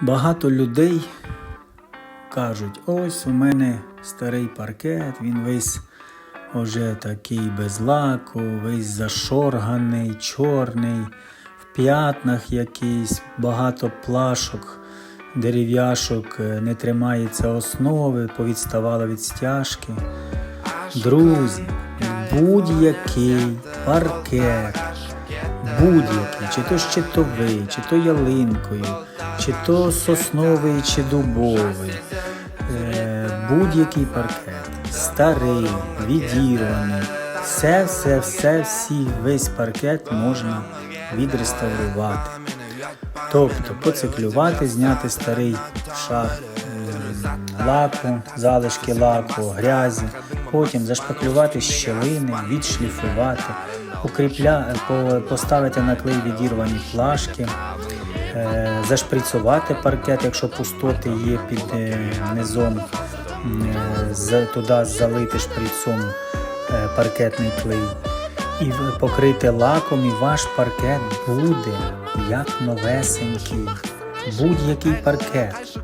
Багато людей кажуть, ось у мене старий паркет, він весь уже такий без лаку, весь зашорганий, чорний, в п'ятнах якийсь, багато плашок, дерев'яшок, е, не тримається основи, повідставало від стяжки. Друзі, будь-який паркет, будь-який, чи то щитовий, чи то ялинкою, чи то сосновий, чи дубовий, е, будь-який паркет, старий, відірваний, все, все, все, всі, весь паркет можна відреставрувати. Тобто поциклювати, зняти старий шар лаку, залишки лаку, грязі, потім зашпаклювати щілини, відшліфувати, укріпля... поставити на клей відірвані плашки, е, зашприцювати паркет, якщо пустоти є під е, низом, е, туди залити шприцом паркетний клей і покрити лаком, і ваш паркет буде як новесенький. Будь-який паркет.